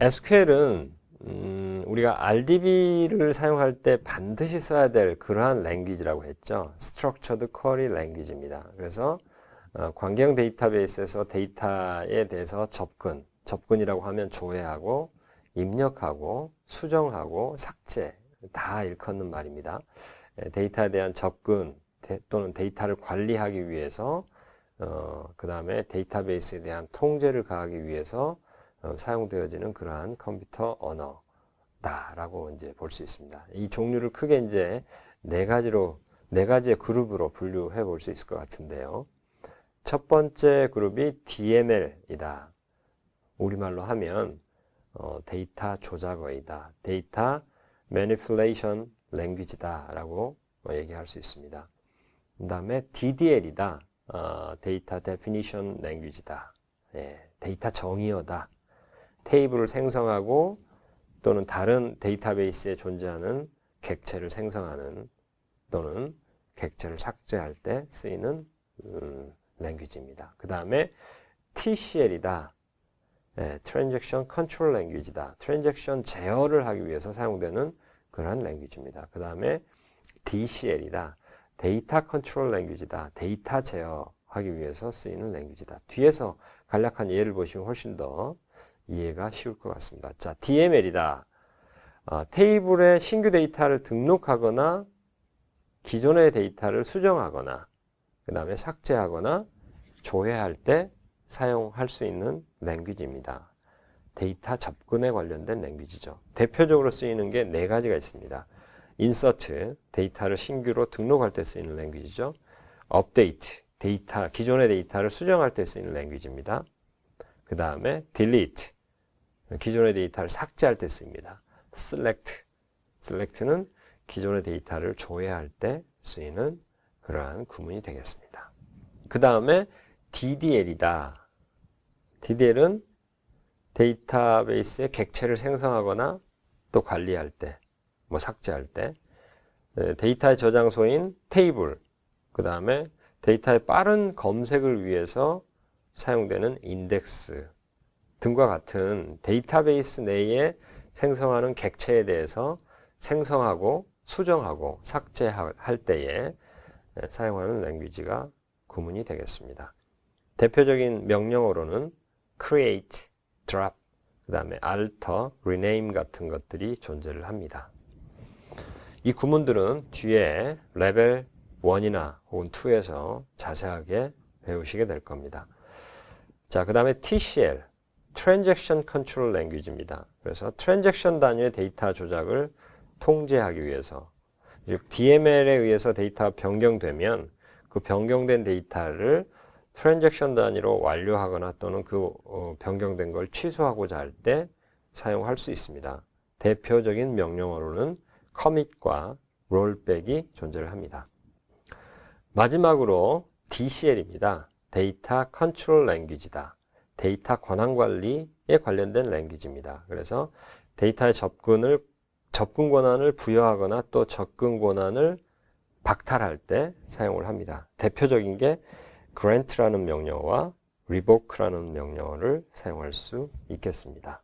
SQL은 음, 우리가 RDB를 사용할 때 반드시 써야 될 그러한 랭귀지라고 했죠. Structured Query Language입니다. 그래서 어, 관계형 데이터베이스에서 데이터에 대해서 접근, 접근이라고 하면 조회하고 입력하고 수정하고 삭제 다 일컫는 말입니다. 에, 데이터에 대한 접근 데- 또는 데이터를 관리하기 위해서 어, 그 다음에 데이터베이스에 대한 통제를 가하기 위해서 어, 사용되어지는 그러한 컴퓨터 언어다라고 이제 볼 수 있습니다. 이 종류를 크게 이제 네 가지로 네 가지의 그룹으로 분류해 볼 수 있을 것 같은데요. 첫 번째 그룹이 DML이다. 우리말로 하면 어, 데이터 조작어이다. 데이터 language다라고 어, 얘기할 수 있습니다. 그 다음에 DDL이다. 어, 데이터 definition language다. 예, 데이터 정의어다. 테이블을 생성하고 또는 다른 데이터베이스에 존재하는 객체를 생성하는 또는 객체를 삭제할 때 쓰이는 음, 랭귀지입니다. 그 다음에 TCL이다. 예, Transaction Control Language다. 트랜잭션 제어를 하기 위해서 사용되는 그러한 랭귀지입니다. 그 다음에 DCL이다. 데이터 컨트롤 랭귀지다. 데이터 제어하기 위해서 쓰이는 랭귀지다. 뒤에서 간략한 예를 보시면 훨씬 더 이해가 쉬울 것 같습니다. 자, DML이다. 아, 테이블에 신규 데이터를 등록하거나 기존의 데이터를 수정하거나 그 다음에 삭제하거나 조회할 때 사용할 수 있는 랭귀지입니다. 데이터 접근에 관련된 랭귀지죠. 대표적으로 쓰이는 게 네 가지가 있습니다. 인서트, 데이터를 신규로 등록할 때 쓰이는 랭귀지죠. 업데이트, 데이터, 기존의 데이터를 수정할 때 쓰이는 랭귀지입니다. 그 다음에 delete, 기존의 데이터를 삭제할 때 쓰입니다. select, select는 기존의 데이터를 조회할 때 쓰이는 그러한 구문이 되겠습니다. 그 다음에 DDL이다. DDL은 데이터베이스의 객체를 생성하거나 또 관리할 때, 뭐 삭제할 때, 에, 데이터의 저장소인 테이블, 그 다음에 데이터의 빠른 검색을 위해서 사용되는 인덱스 등과 같은 데이터베이스 내에 생성하는 객체에 대해서 생성하고 수정하고 삭제할 때에 에, 사용하는 랭귀지가 구문이 되겠습니다. 대표적인 명령어로는 create, drop, 그 다음에 alter, rename 같은 것들이 존재를 합니다. 이 구문들은 뒤에 레벨 1이나 혹은 2에서 자세하게 배우시게 될 겁니다. 자, 그 다음에 TCL, Transaction Control Language입니다. 그래서 트랜잭션 단위의 데이터 조작을 통제하기 위해서, 즉 DML에 의해서 데이터가 변경되면 그 변경된 데이터를 트랜잭션 단위로 완료하거나 또는 그 어, 변경된 걸 취소하고자 할 때 사용할 수 있습니다. 대표적인 명령어로는 commit과 rollback이 존재를 합니다. 마지막으로 DCL입니다. 데이터 컨트롤 랭귀지다. 데이터 권한 관리에 관련된 랭귀지입니다. 그래서 데이터의 접근을 접근 권한을 부여하거나 또 접근 권한을 박탈할 때 사용을 합니다. 대표적인 게 grant라는 명령어와 revoke라는 명령어를 사용할 수 있겠습니다.